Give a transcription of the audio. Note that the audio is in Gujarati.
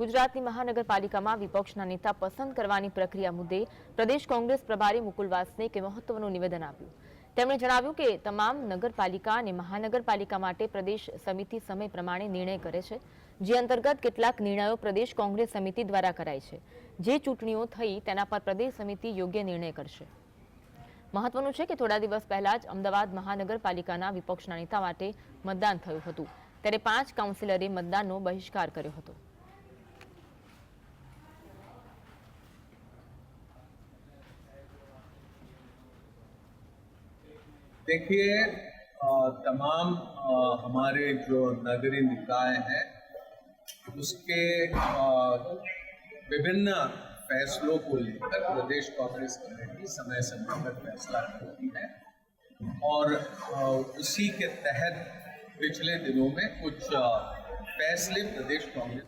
ગુજરાતની મહાનગરપાલિકામાં વિપક્ષના નેતા પસંદ કરવાની પ્રક્રિયા મુદ્દે પ્રદેશ કોંગ્રેસ પ્રભારી મુકુલ વાસનિકે મહત્વનું નિવેદન આપ્યું. તેમણે જણાવ્યું કે તમામ નગરપાલિકા અને મહાનગરપાલિકા માટે પ્રદેશ સમિતિ સમય પ્રમાણે નિર્ણય કરે છે, જે અંતર્ગત કેટલાક નિર્ણયો પ્રદેશ કોંગ્રેસ સમિતિ દ્વારા કરાય છે. જે ચૂંટણીઓ થઈ તેના પર પ્રદેશ સમિતિ યોગ્ય નિર્ણય કરશે. મહત્વનું છે કે થોડા દિવસ પહેલા જ અમદાવાદ મહાનગરપાલિકાના વિપક્ષના નેતા માટે મતદાન થયું હતું. ત્યારે પાંચ કાઉન્સિલરે મતદાનનો બહિષ્કાર કર્યો હતો. देखिए तमाम हमारे जो नगरीय निकाय हैं, उसके विभिन्न फैसलों को लेकर प्रदेश कांग्रेस कमेटी समय समय पर फैसला करती है। और उसी के तहत पिछले दिनों में कुछ फैसले प्रदेश कांग्रेस